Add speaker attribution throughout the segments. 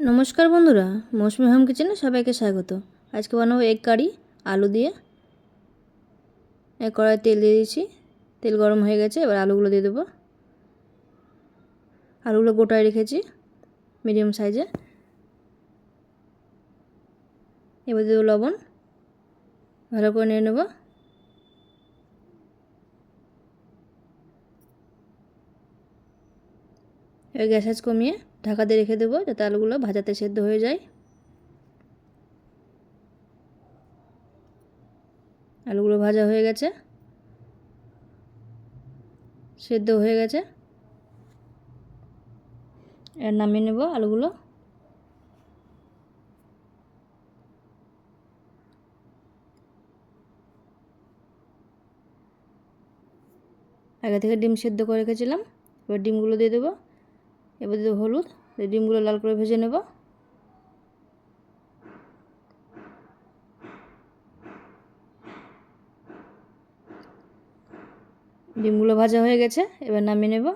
Speaker 1: নমস্কার বন্ধুরা, মৌসুমি হোম কিচেনে সবাইকে স্বাগত। আজকে বানাবো এগ কারি আলু দিয়ে। এক কড়াই তেল দিয়ে দিয়েছি, তেল গরম হয়ে গেছে, এবার আলুগুলো দিয়ে দেবো। আলুগুলো গোটায় রেখেছি মিডিয়াম সাইজে এবার দেবো লবণ, ভালো করে নিয়ে নেব। এবার গ্যাস কমিয়ে ঢাকা দিয়ে রেখে দেবো যাতে আলুগুলো ভাজাতে সেদ্ধ হয়ে যায়। আলুগুলো ভাজা হয়ে গেছে। সেদ্ধ হয়ে গেছে। এর নামিয়ে নেব আলুগুলো। আগে থেকে ডিম সেদ্ধ করে রেখেছিলাম। এবার ডিমগুলো দিয়ে দেবো। এবার দেবো হলুদ এই ডিমগুলো লাল করে ভেজে নেব। ডিমগুলো ভাজা হয়ে গেছে, এবার নামিয়ে নেব।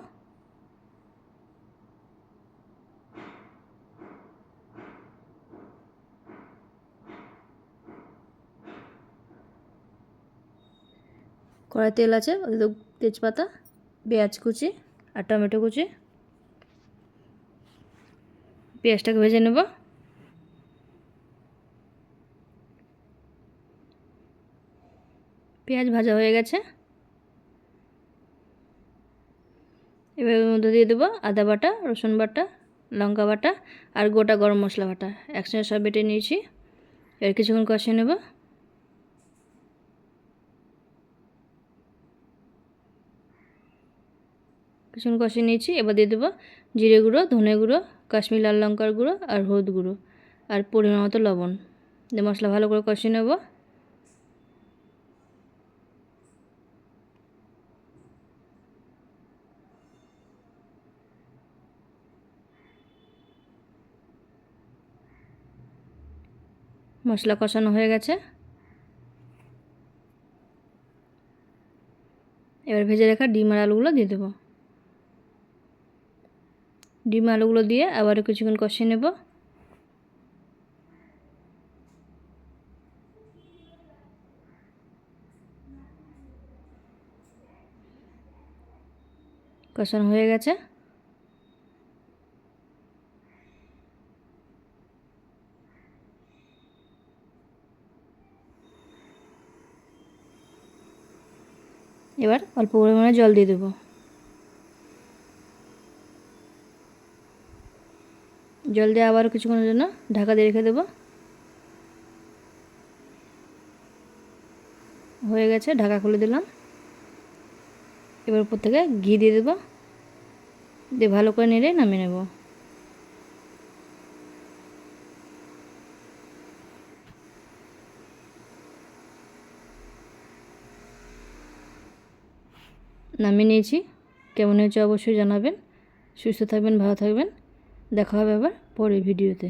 Speaker 1: কড়াই তেল আছে তেজপাতা, পেঁয়াজ কুচি আর টমেটো কুচি। পেঁয়াজটাকে ভেজে নেব। পেঁয়াজ ভাজা হয়ে গেছে। এবার এর মধ্যে দিয়ে দেবো আদা বাটা, রসুন বাটা, লঙ্কা বাটা আর গোটা গরম মশলা বাটা। একসঙ্গে সব বেটে নিয়েছি। এর কিছুক্ষণ কষিয়ে নেব। কিছুক্ষণ কষিয়ে নিয়েছি। এবার দিয়ে দেবো জিরে গুঁড়ো, ধনে গুঁড়ো কাশ্মীর লাল লঙ্কার গুঁড়ো আর হলুদ গুঁড়ো আর পরিমাণ মতো লবণ। দিয়ে মশলা ভালো করে কষিয়ে নেব। মশলা কষানো হয়ে গেছে। এবার ভেজে রাখা ডিম আর আলুগুলো দিয়ে দেবো। ডিম আলুগুলো দিয়ে আবারও কিছুক্ষণ কষিয়ে নেব। কষানো হয়ে গেছে। এবার অল্প পরিমাণে জল দিয়ে দেবো। জল দিয়ে আবারও কিছুক্ষণের জন্য ঢাকা দিয়ে রেখে দেবো। হয়ে গেছে, ঢাকা খুলে দিলাম। এবার উপর থেকে ঘি দিয়ে দেবো। দিয়ে ভালো করে নেড়ে নামিয়ে নেব। নামিয়ে নিয়েছি। কেমন হয়েছে অবশ্যই জানাবেন। সুস্থ থাকবেন, ভালো থাকবেন। দেখা হবে আবার পরের ভিডিওতে।